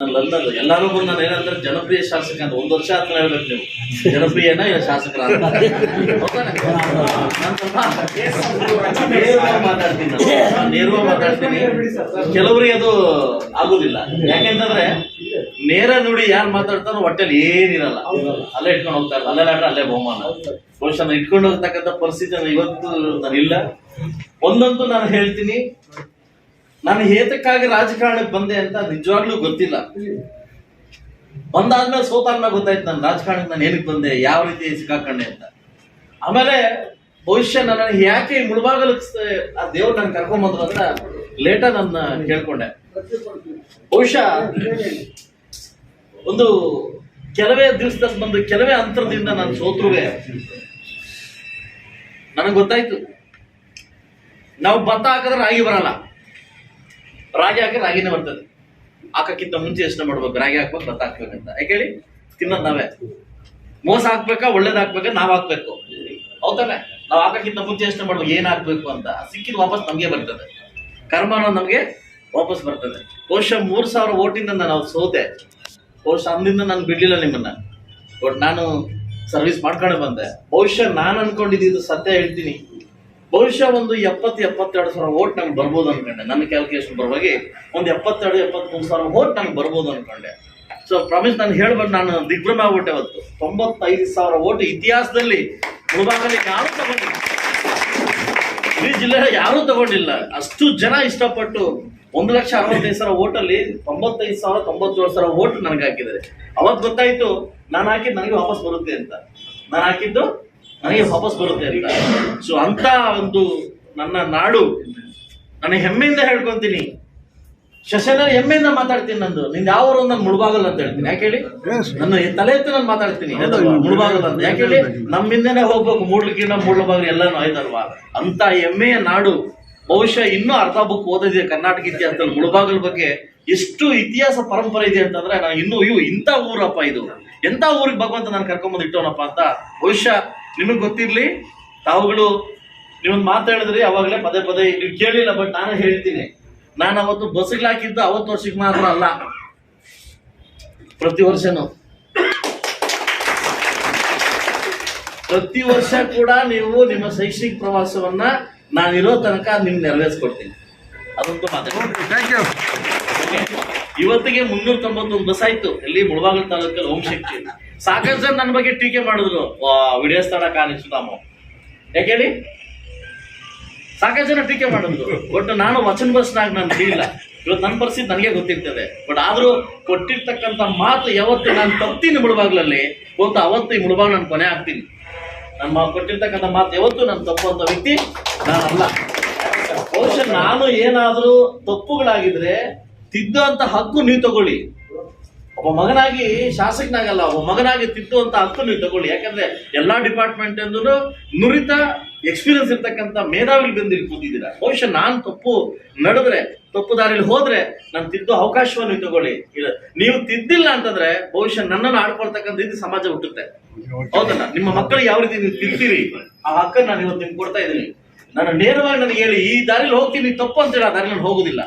ಅಲ್ಲದು ಎಲ್ಲರೂ ಬಂದು ನಾನು ಏನಂದ್ರೆ ಜನಪ್ರಿಯ ಶಾಸಕ ಅಂತ. ಒಂದ್ ವರ್ಷ ಹತ್ರ ಹೇಳ್ಬೇಕು ನೀವು. ಜನಪ್ರಿಯನ ಇಲ್ಲ ಶಾಸಕರ ಅಂತ? ಮಾತಾಡ್ತೀನಿ ಮಾತಾಡ್ತೀನಿ. ಕೆಲವರಿಗೆ ಅದು ಆಗುದಿಲ್ಲ. ಯಾಕೆಂತಂದ್ರೆ ನೇರ ನುಡಿ ಯಾರು ಮಾತಾಡ್ತಾರೋ ಹೊಟ್ಟೆಲಿ ಏನಿರಲ್ಲ. ಅಲ್ಲೇ ಇಟ್ಕೊಂಡು ಹೋಗ್ತಾರೆ ಅಲ್ಲೇ ಆಡ್ರೆ ಅಲ್ಲೇ ಬಹುಮಾನ. ಬಹುಶಃ ನಾನು ಇಟ್ಕೊಂಡು ಹೋಗ್ತಕ್ಕಂಥ ಪರಿಸ್ಥಿತಿ ಇವತ್ತು ನಾನು ಇಲ್ಲ ಒಂದಂತೂ ನಾನು ಹೇಳ್ತೀನಿ. ನಾನು ಹೇತಕ್ಕಾಗಿ ರಾಜಕಾರಣಕ್ಕೆ ಬಂದೆ ಅಂತ ನಿಜವಾಗ್ಲೂ ಗೊತ್ತಿಲ್ಲ. ಬಂದಾದ್ಮೇಲೆ ಸೋತಾದ್ಮೇಲೆ ಗೊತ್ತಾಯ್ತು ನಾನು ರಾಜಕಾರಣಕ್ಕೆ ನಾನು ಏನಕ್ಕೆ ಬಂದೆ, ಯಾವ ರೀತಿ ಸಿಕ್ಕಾಕೊಂಡೆ ಅಂತ. ಆಮೇಲೆ ಭವಿಷ್ಯ ನನ್ನ ಯಾಕೆ ಈ ಆ ದೇವ್ರು ನಾನು ಕರ್ಕೊಂಬಂದ್ರು ಅಂತ ಲೇಟ ನನ್ನ ಕೇಳ್ಕೊಂಡೆ. ಬಹುಶಃ ಒಂದು ಕೆಲವೇ ದಿವಸದಲ್ಲಿ ಬಂದು ಕೆಲವೇ ಅಂತರದಿಂದ ನಾನು ಸೋತ್ರುವೆ. ನನಗೆ ಗೊತ್ತಾಯ್ತು. ನಾವು ಭತ್ತ ಹಾಕಿದ್ರೆ ರಾಗಿ ಬರಲ್ಲ. ರಾಗಿ ಹಾಕಿ ರಾಗಿನೇ ಬರ್ತದೆ. ಹಾಕಕ್ಕಿಂತ ಮುಂಚೆ ಯೋಚನೆ ಮಾಡ್ಬೇಕು, ರಾಗಿ ಹಾಕ್ಬೇಕು, ಭತ್ತ ಹಾಕ್ಬೇಕಂತ ಯಾಕೆ ಹೇಳಿ? ತಿನ್ನೋದು ನಾವೇ. ಮೋಸ ಹಾಕ್ಬೇಕಾ, ಒಳ್ಳೇದ್ ಹಾಕ್ಬೇಕಾ, ನಾವ್ ಹಾಕ್ಬೇಕು. ಹೌದಾನೆ ನಾವ್ ಹಾಕಕ್ಕಿಂತ ಮುಂಚೆ ಯೋಚನೆ ಮಾಡ್ಬೇಕು, ಏನ್ ಹಾಕ್ಬೇಕು ಅಂತ. ಸಿಕ್ಕಿದ್ ವಾಪಸ್ ನಮ್ಗೆ ಬರ್ತದೆ. ಕರ್ಮ ಅನ್ನೋದು ನಮ್ಗೆ ವಾಪಸ್ ಬರ್ತದೆ. ಬಹುಶಃ ಮೂರ್ ಸಾವಿರ ಓಟಿಂದ ಅವ್ರು ಸೋತೆ. ಬಹುಶಃ ಅಂದಿಂದ ನಾನು ಬಿಡ್ಲಿಲ್ಲ ನಿಮ್ಮನ್ನ. ಬಟ್ ನಾನು ಸರ್ವಿಸ್ ಮಾಡ್ಕೊಂಡು ಬಂದೆ. ಬಹುಶಃ ನಾನು ಅನ್ಕೊಂಡಿದ್ದು ಸತ್ಯ ಹೇಳ್ತೀನಿ. ಬಹುಶಃ ಒಂದು ಎಪ್ಪತ್ತು, ಎಪ್ಪತ್ತೆರಡು ಸಾವಿರ ವೋಟ್ ನಂಗೆ ಬರ್ಬೋದು ಅನ್ಕೊಂಡೆ. ನನ್ನ ಕ್ಯಾಲ್ಕುಲೇಷನ್ ಬರುವಾಗಿ ಒಂದು ಎಪ್ಪತ್ತೆರಡು, ಎಪ್ಪತ್ಮೂರು ಸಾವಿರ ವೋಟ್ ನಂಗೆ ಬರ್ಬೋದು ಅನ್ಕೊಂಡೆ. ಸೊ ಪ್ರಾಮಿಸ್ ನಾನು ಹೇಳ್ಬಾರ್ದು ನಾನು ದಿಗ್ಭ್ರಮೆ ಆಗ್ಬಿಟ್ಟೆ ಅವತ್ತು. ತೊಂಬತ್ತೈದು ಸಾವಿರ ಓಟ್ ಇತಿಹಾಸದಲ್ಲಿ ಮುಳಬಾಗಲ್ಲಿ ಯಾರು ತಗೊಂಡಿಲ್ಲ. ಇಡೀ ಜಿಲ್ಲೆ ಯಾರೂ ತಗೊಂಡಿಲ್ಲ. ಅಷ್ಟು ಜನ ಇಷ್ಟಪಟ್ಟು ಒಂದು ಲಕ್ಷ ಅರವತ್ತೈದು ಸಾವಿರ ಓಟಲ್ಲಿ ತೊಂಬತ್ತೈದು ಸಾವಿರ, ತೊಂಬತ್ತೇಳು ಸಾವಿರ ಓಟ್ ನನಗೆ ಹಾಕಿದ್ದಾರೆ. ಅವತ್ತು ಗೊತ್ತಾಯ್ತು, ನಾನು ಹಾಕಿದ್ದು ನನಗೆ ವಾಪಸ್ ಬರುತ್ತೆ ಅಂತ. ನಾನು ಹಾಕಿದ್ದು ನನಗೆ ವಾಪಸ್ ಬರುತ್ತೆ ಅಂತ. ಸೊ ಅಂತ ಒಂದು ನನ್ನ ನಾಡು ನಾನು ಹೆಮ್ಮೆಯಿಂದ ಹೇಳ್ಕೊಂತೀನಿ. ಶಶನ ಹೆಮ್ಮೆಯಿಂದ ಮಾತಾಡ್ತೀನಿ ನಂದು. ನಿಂದ ಯಾವ ಊರು ನಾನು ಮುಳುಬಾಗಲ್ ಅಂತ ಹೇಳ್ತೀನಿ. ಯಾಕೆ ಹೇಳಿ? ನನ್ನ ತಲೆ ಎತ್ತಿ ನಾನು ಮಾತಾಡ್ತೀನಿ. ಮುಳುಬಾಗಲ್ ಅಂತ. ಯಾಕೆ ಹೇಳಿ? ನಮ್ಮಿಂದನೇ ಹೋಗ್ಬೇಕು. ಮೂಡ್ಲಿಕ್ಕಿನ್ನ ಮೂಡ್ಲಬಾಗಲು ಎಲ್ಲಾನು ಆಯ್ತಲ್ವಾ? ಅಂತ ಹೆಮ್ಮೆಯ ನಾಡು. ಬಹುಶಃ ಇನ್ನೂ ಅರ್ಧ ಬುಕ್ ಓದಿದೆ ಕರ್ನಾಟಕ ಇತಿಹಾಸ ಮುಳುಬಾಗಲ್ ಬಗ್ಗೆ ಎಷ್ಟು ಇತಿಹಾಸ ಪರಂಪರೆ ಇದೆ ಅಂತಂದ್ರೆ ನಾನು ಇನ್ನೂ ಇವು ಇಂಥ ಊರಪ್ಪ ಇದು. ಎಂತ ಊರಿಗೆ ಭಗವಂತ ನಾನು ಕರ್ಕೊಂಬಂದು ಇಟ್ಟವನಪ್ಪ ಅಂತ ಬಹುಶಃ ನಿಮಗೆ ಗೊತ್ತಿರ್ಲಿ ತಾವುಗಳು ನೀವೊಂದು ಮಾತಾಡಿದ್ರಿ ಅವಾಗಲೇ ಪದೇ ಪದೇ ನೀವು ಕೇಳಿಲ್ಲ ಬಟ್ ನಾನು ಹೇಳ್ತೀನಿ. ನಾನು ಅವತ್ತು ಬಸ್ಗಳು ಹಾಕಿದ್ದು ಅವತ್ತು ವರ್ಷಕ್ಕೆ ಮಾತ್ರ ಅಲ್ಲ. ಪ್ರತಿ ವರ್ಷನೂ. ಪ್ರತಿ ವರ್ಷ ಕೂಡ ನೀವು ನಿಮ್ಮ ಶೈಕ್ಷಣಿಕ ಪ್ರವಾಸವನ್ನ ನಾನಿರೋ ತನಕ ನಿಮ್ಗೆ ನೆರವೇರಿಸ್ಕೊಡ್ತೀನಿ. ಅದೊಂದು ಮಾತಾಡ್ತೀನಿ ಇವತ್ತಿಗೆ ಮುನ್ನೂರ ತೊಂಬತ್ತೊಂದು ಬಸ್ ಆಯ್ತು. ಇಲ್ಲಿ ಮುಳಬಾಗಿಲು ತಾಲೂಕಲ್ಲಿ ಓಂ ಶಕ್ತಿ ಸಾಕಷ್ಟು ಜನ ನನ್ನ ಬಗ್ಗೆ ಟೀಕೆ ಮಾಡಿದ್ರು. ವಿಡಿಯೋಸ್ ವಿಡಿಯೋ ಸ್ಥಳ ಕಾಣಿಸ್ತಾಮ ಯಾಕೆ ಹೇಳಿ? ಸಾಕಷ್ಟು ಜನ ಟೀಕೆ ಮಾಡಿದ್ರು. ಬಟ್ ನಾನು ವಚನ ಬಸ್ನಾಗ ನಾನು ಇಲ್ಲ ಇವತ್ತು ನನ್ನ ಪರಿಸ್ಥಿತಿ ನನಗೆ ಗೊತ್ತಿರ್ತದೆ. ಬಟ್ ಆದರೂ ಕೊಟ್ಟಿರ್ತಕ್ಕಂಥ ಮಾತು ಯಾವತ್ತು ನಾನು ತಪ್ತೀನಿ ಮುಳುಬಾಗ್ಲಲ್ಲಿ. ಗೊತ್ತು? ಅವತ್ತು ಈ ಮುಳುಬಾಗ್ ನಾನು ಕೊನೆ ಆಗ್ತೀನಿ. ನಮ್ಮ ಕೊಟ್ಟಿರ್ತಕ್ಕಂಥ ಮಾತು ಯಾವತ್ತು ನಾನು ತಪ್ಪುವಂತ ವ್ಯಕ್ತಿ ನಾನಲ್ಲ. ಬಹುಶಃ ನಾನು ಏನಾದ್ರೂ ತಪ್ಪುಗಳಾಗಿದ್ರೆ ತಿದ್ದುವಂತ ಹಕ್ಕು ನೀವು ತಗೊಳ್ಳಿ. ಒಬ್ಬ ಮಗನಾಗಿ ಶಾಸಕನಾಗಲ್ಲ, ಒಬ್ಬ ಮಗನಾಗಿ ತಿದ್ದುವಂತ ಹಕ್ಕು ನೀವು ತಗೊಳ್ಳಿ. ಯಾಕಂದ್ರೆ ಎಲ್ಲಾ ಡಿಪಾರ್ಟ್ಮೆಂಟ್ ಎಂದೂ ನುರಿತ ಎಕ್ಸ್ಪೀರಿಯನ್ಸ್ ಇರ್ತಕ್ಕಂಥ ಮೇಧಾವಿಲ್ ಬಂದು ಇಲ್ಲಿ ಕೂತಿದ್ದೀರಾ? ಬಹುಶಃ ನಾನು ತಪ್ಪು ನಡೆದ್ರೆ, ತಪ್ಪು ದಾರಿಲಿ ಹೋದ್ರೆ ನಾನು ತಿದ್ದು ಅವಕಾಶವನ್ನು ತಗೊಳ್ಳಿ. ಇಲ್ಲ, ನೀವು ತಿದ್ದಿಲ್ಲ ಅಂತಂದ್ರೆ ಬಹುಶಃ ನನ್ನನ್ನು ಆಡ್ಕೊಳ್ತಕ್ಕಂಥ ರೀತಿ ಸಮಾಜ ಹುಟ್ಟುತ್ತೆ. ಹೌದಲ್ಲ? ನಿಮ್ಮ ಮಕ್ಕಳಿಗೆ ಯಾವ ರೀತಿ ನೀವು ತಿಂತೀರಿ? ಆ ಹಕ್ಕನ್ನು ನಾನು ಇವತ್ತು ನಿಮ್ಗೆ ಕೊಡ್ತಾ ಇದ್ದೀನಿ. ನಾನು ನೇರವಾಗಿ ನನಗೆ ಹೇಳಿ, ಈ ದಾರಿಲಿ ಹೋಗ್ತೀನಿ, ತಪ್ಪು ಅಂತೇಳಿ ಆ ದಾರಿ ನಾನು ಹೋಗುದಿಲ್ಲ.